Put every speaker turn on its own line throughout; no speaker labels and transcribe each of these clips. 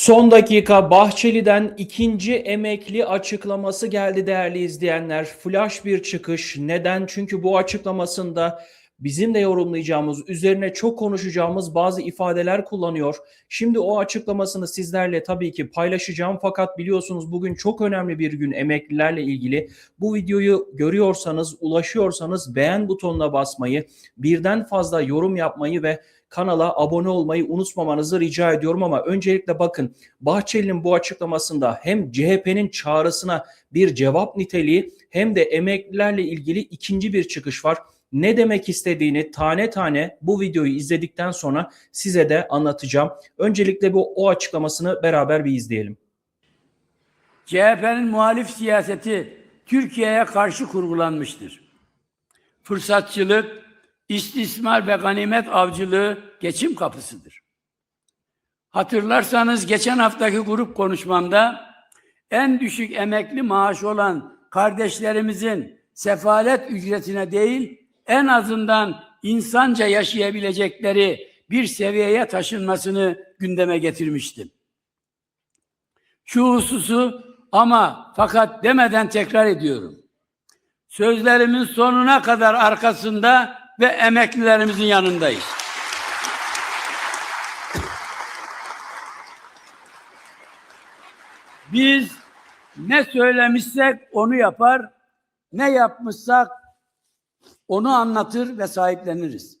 Son dakika Bahçeli'den ikinci emekli açıklaması geldi değerli izleyenler. Flash bir çıkış. Neden? Çünkü bu açıklamasında bizim de yorumlayacağımız, üzerine çok konuşacağımız bazı ifadeler kullanıyor. Şimdi o açıklamasını sizlerle tabii ki paylaşacağım fakat biliyorsunuz bugün çok önemli bir gün emeklilerle ilgili. Bu videoyu görüyorsanız, ulaşıyorsanız beğen butonuna basmayı, birden fazla yorum yapmayı ve kanala abone olmayı unutmamanızı rica ediyorum ama öncelikle bakın Bahçeli'nin bu açıklamasında hem CHP'nin çağrısına bir cevap niteliği hem de emeklilerle ilgili ikinci bir çıkış var. Ne demek istediğini tane tane bu videoyu izledikten sonra size de anlatacağım. Öncelikle bu o açıklamasını beraber bir izleyelim.
CHP'nin muhalif siyaseti Türkiye'ye karşı kurgulanmıştır. Fırsatçılık, istismar ve ganimet avcılığı geçim kapısıdır. Hatırlarsanız geçen haftaki grup konuşmamda en düşük emekli maaşı olan kardeşlerimizin sefalet ücretine değil en azından insanca yaşayabilecekleri bir seviyeye taşınmasını gündeme getirmiştim. Şu hususu ama fakat demeden tekrar ediyorum. Sözlerimin sonuna kadar arkasında ve emeklilerimizin yanındayız. Biz ne söylemişsek onu yapar, ne yapmışsak onu anlatır ve sahipleniriz.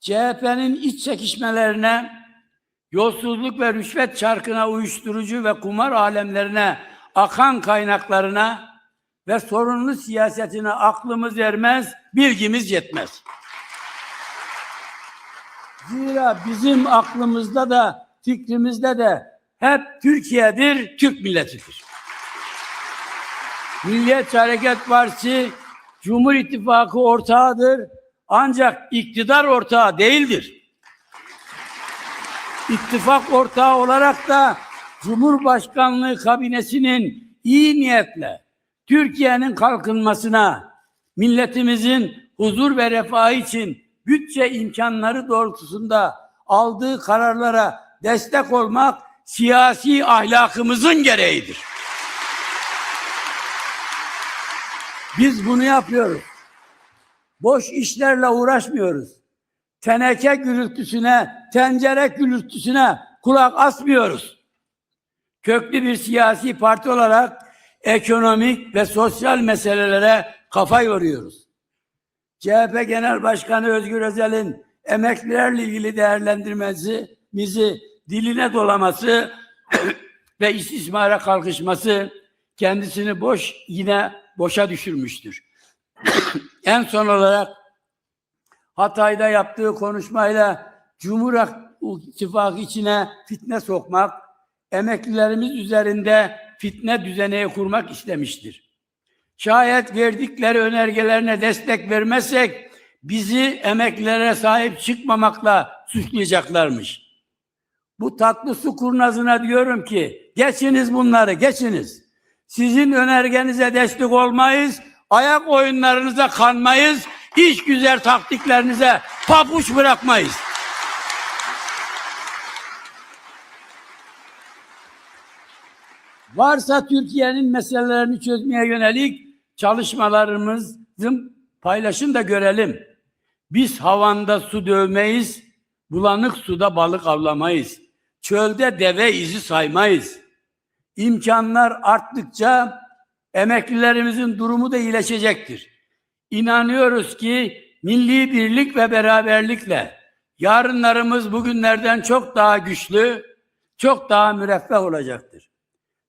CHP'nin iç çekişmelerine, yolsuzluk ve rüşvet çarkına, uyuşturucu ve kumar alemlerine, akan kaynaklarına ve sorunlu siyasetine aklımız ermez, bilgimiz yetmez. Zira bizim aklımızda da fikrimizde de hep Türkiye'dir, Türk milletidir. Milliyetçi Hareket Partisi Cumhur İttifakı ortağıdır ancak iktidar ortağı değildir. İttifak ortağı olarak da Cumhurbaşkanlığı kabinesinin iyi niyetle Türkiye'nin kalkınmasına, milletimizin huzur ve refahı için bütçe imkanları doğrultusunda aldığı kararlara destek olmak siyasi ahlakımızın gereğidir. Biz bunu yapıyoruz. Boş işlerle uğraşmıyoruz. Teneke gürültüsüne, tencere gürültüsüne kulak asmıyoruz. Köklü bir siyasi parti olarak ekonomik ve sosyal meselelere kafa yoruyoruz. CHP Genel Başkanı Özgür Özel'in emeklilerle ilgili değerlendirmesi, bizi diline dolaması ve istismara kalkışması kendisini boş yine boşa düşürmüştür. en son olarak Hatay'da yaptığı konuşmayla Cumhur İttifakı içine fitne sokmak, emeklilerimiz üzerinde fitne düzeneği kurmak istemiştir. Şayet verdikleri önergelerine destek vermezsek bizi emeklilere sahip çıkmamakla suçlayacaklarmış. Bu tatlı su kurnazına diyorum ki geçiniz bunları geçiniz. Sizin önergenize destek olmayız, ayak oyunlarınıza kanmayız, iş güzel taktiklerinize papuç bırakmayız. Varsa Türkiye'nin meselelerini çözmeye yönelik çalışmalarımızın paylaşın da görelim. Biz havanda su dövmeyiz, bulanık suda balık avlamayız. Çölde deve izi saymayız. İmkanlar arttıkça emeklilerimizin durumu da iyileşecektir. İnanıyoruz ki milli birlik ve beraberlikle yarınlarımız bugünlerden çok daha güçlü, çok daha müreffeh olacaktır.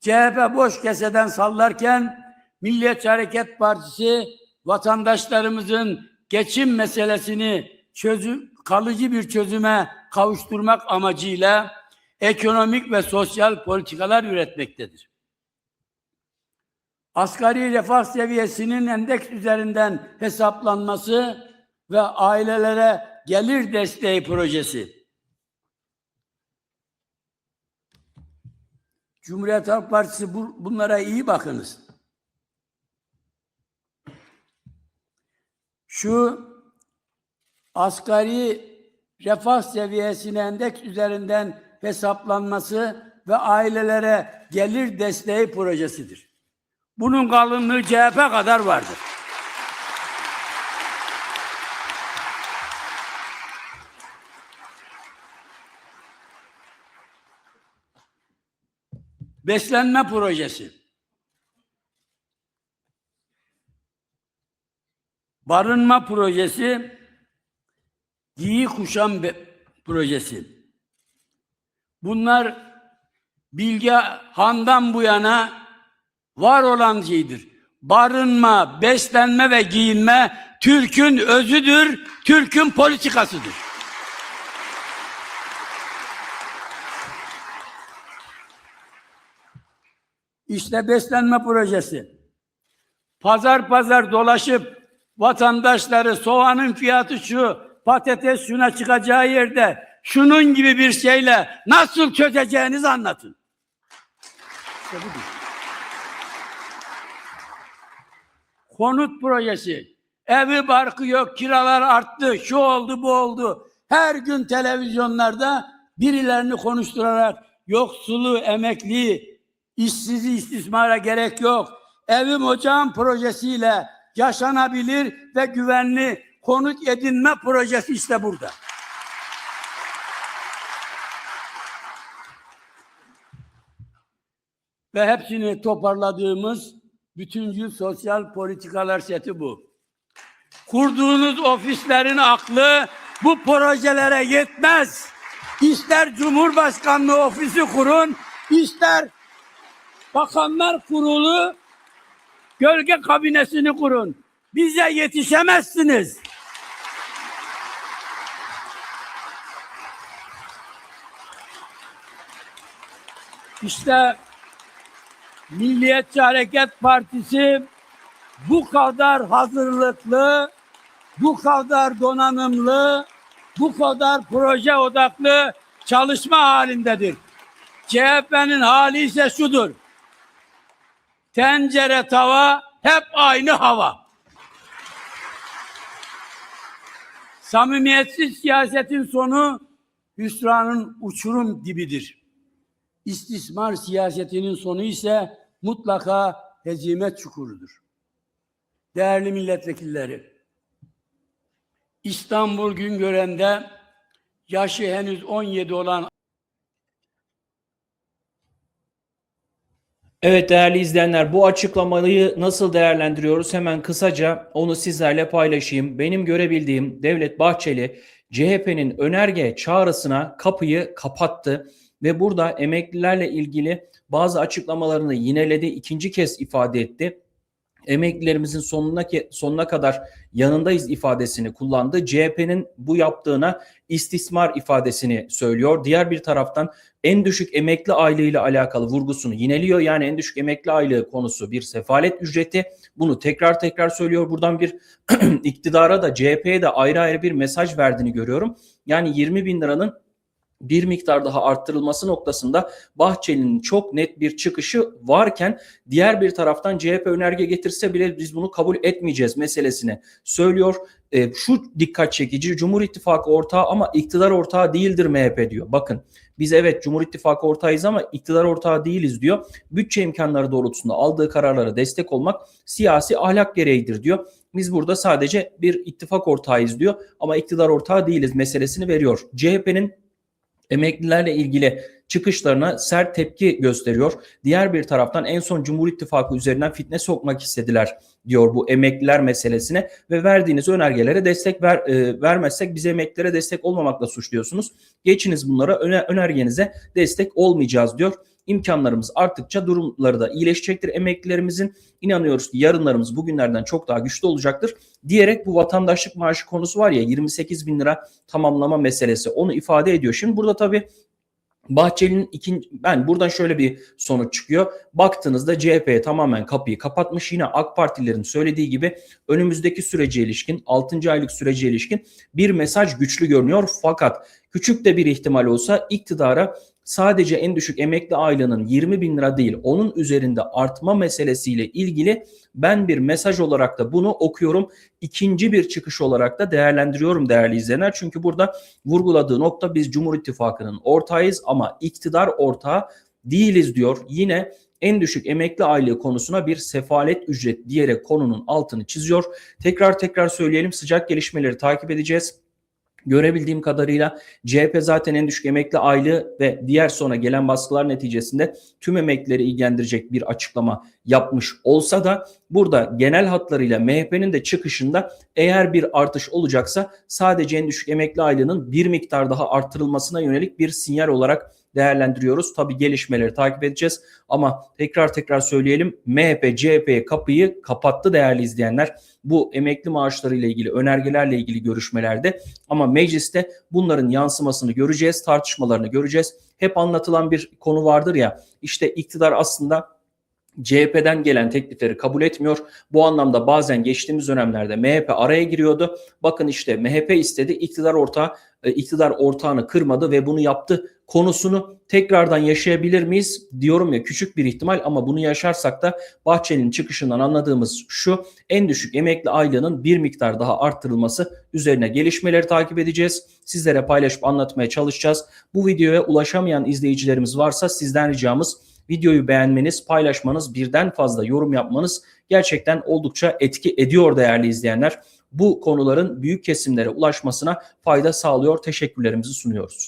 CHP boş keseden sallarken Milliyetçi Hareket Partisi vatandaşlarımızın geçim meselesini çözüm, kalıcı bir çözüme kavuşturmak amacıyla ekonomik ve sosyal politikalar üretmektedir. Asgari refah seviyesinin endeks üzerinden hesaplanması ve ailelere gelir desteği projesi. Cumhuriyet Halk Partisi bu, bunlara iyi bakınız. Şu asgari refah seviyesine endeks üzerinden hesaplanması ve ailelere gelir desteği projesidir. Bunun kalınlığı CHP kadar vardır. Beslenme projesi. Barınma projesi, giyi kuşam be- projesi. Bunlar Bilge Han'dan bu yana var olan şeydir. Barınma, beslenme ve giyinme Türk'ün özüdür, Türk'ün politikasıdır. İşte beslenme projesi. Pazar pazar dolaşıp vatandaşları soğanın fiyatı şu, patates şuna çıkacağı yerde şunun gibi bir şeyle nasıl çözeceğinizi anlatın. İşte budur. Konut projesi. Evi barkı yok, kiralar arttı, şu oldu, bu oldu. Her gün televizyonlarda birilerini konuşturarak yoksulu, emekli, işsizi istismara gerek yok. Evim ocağım projesiyle yaşanabilir ve güvenli konut edinme projesi işte burada. Ve hepsini toparladığımız bütüncül sosyal politikalar seti bu. Kurduğunuz ofislerin aklı bu projelere yetmez. İster Cumhurbaşkanlığı ofisi kurun, ister Bakanlar Kurulu gölge kabinesini kurun. Bize yetişemezsiniz. İşte Milliyetçi Hareket Partisi bu kadar hazırlıklı, bu kadar donanımlı, bu kadar proje odaklı çalışma halindedir. CHP'nin hali ise şudur. Tencere tava hep aynı hava. Samimiyetsiz siyasetin sonu hüsranın uçurum dibidir. İstismar siyasetinin sonu ise mutlaka hezimet çukurudur. Değerli milletvekilleri, İstanbul Güngören'de yaşı henüz 17 olan
Evet değerli izleyenler bu açıklamayı nasıl değerlendiriyoruz? Hemen kısaca onu sizlerle paylaşayım. Benim görebildiğim Devlet Bahçeli CHP'nin önerge çağrısına kapıyı kapattı ve burada emeklilerle ilgili bazı açıklamalarını yineledi, ikinci kez ifade etti. Emeklilerimizin sonuna sonuna kadar yanındayız ifadesini kullandı. CHP'nin bu yaptığına istismar ifadesini söylüyor. Diğer bir taraftan en düşük emekli aylığıyla alakalı vurgusunu yineliyor. Yani en düşük emekli aylığı konusu bir sefalet ücreti. Bunu tekrar tekrar söylüyor. Buradan bir iktidara da CHP'ye de ayrı ayrı bir mesaj verdiğini görüyorum. Yani 20 bin liranın bir miktar daha arttırılması noktasında Bahçeli'nin çok net bir çıkışı varken diğer bir taraftan CHP önerge getirse bile biz bunu kabul etmeyeceğiz meselesini söylüyor. E, şu dikkat çekici Cumhur İttifakı ortağı ama iktidar ortağı değildir MHP diyor. Bakın biz evet Cumhur İttifakı ortağıyız ama iktidar ortağı değiliz diyor. Bütçe imkanları doğrultusunda aldığı kararlara destek olmak siyasi ahlak gereğidir diyor. Biz burada sadece bir ittifak ortağıyız diyor ama iktidar ortağı değiliz meselesini veriyor. CHP'nin emeklilerle ilgili çıkışlarına sert tepki gösteriyor. Diğer bir taraftan en son Cumhur İttifakı üzerinden fitne sokmak istediler diyor bu emekliler meselesine ve verdiğiniz önergelere destek ver, e, vermezsek bize emeklilere destek olmamakla suçluyorsunuz. Geçiniz bunlara öne, önergenize destek olmayacağız diyor. İmkanlarımız arttıkça durumları da iyileşecektir. Emeklilerimizin inanıyoruz ki yarınlarımız bugünlerden çok daha güçlü olacaktır. Diyerek bu vatandaşlık maaşı konusu var ya 28 bin lira tamamlama meselesi onu ifade ediyor. Şimdi burada tabii Bahçeli'nin ikinci ben buradan şöyle bir sonuç çıkıyor. Baktığınızda CHP tamamen kapıyı kapatmış. Yine AK Partilerin söylediği gibi önümüzdeki sürece ilişkin 6. aylık sürece ilişkin bir mesaj güçlü görünüyor. Fakat küçük de bir ihtimal olsa iktidara sadece en düşük emekli aylığının 20 bin lira değil onun üzerinde artma meselesiyle ilgili ben bir mesaj olarak da bunu okuyorum. İkinci bir çıkış olarak da değerlendiriyorum değerli izleyenler. Çünkü burada vurguladığı nokta biz Cumhur İttifakı'nın ortağıyız ama iktidar ortağı değiliz diyor. Yine en düşük emekli aylığı konusuna bir sefalet ücret diyerek konunun altını çiziyor. Tekrar tekrar söyleyelim sıcak gelişmeleri takip edeceğiz. Görebildiğim kadarıyla CHP zaten en düşük emekli aylığı ve diğer sonra gelen baskılar neticesinde tüm emeklileri ilgilendirecek bir açıklama yapmış olsa da burada genel hatlarıyla MHP'nin de çıkışında eğer bir artış olacaksa sadece en düşük emekli aylığının bir miktar daha arttırılmasına yönelik bir sinyal olarak değerlendiriyoruz. Tabi gelişmeleri takip edeceğiz ama tekrar tekrar söyleyelim MHP CHP'ye kapıyı kapattı değerli izleyenler. Bu emekli maaşları ile ilgili önergelerle ilgili görüşmelerde ama mecliste bunların yansımasını göreceğiz, tartışmalarını göreceğiz. Hep anlatılan bir konu vardır ya işte iktidar aslında CHP'den gelen teklifleri kabul etmiyor. Bu anlamda bazen geçtiğimiz dönemlerde MHP araya giriyordu. Bakın işte MHP istedi, iktidar ortağı e, iktidar ortağını kırmadı ve bunu yaptı konusunu tekrardan yaşayabilir miyiz? Diyorum ya küçük bir ihtimal ama bunu yaşarsak da Bahçeli'nin çıkışından anladığımız şu en düşük emekli aylığının bir miktar daha arttırılması üzerine gelişmeleri takip edeceğiz. Sizlere paylaşıp anlatmaya çalışacağız. Bu videoya ulaşamayan izleyicilerimiz varsa sizden ricamız videoyu beğenmeniz, paylaşmanız, birden fazla yorum yapmanız gerçekten oldukça etki ediyor değerli izleyenler. Bu konuların büyük kesimlere ulaşmasına fayda sağlıyor. Teşekkürlerimizi sunuyoruz.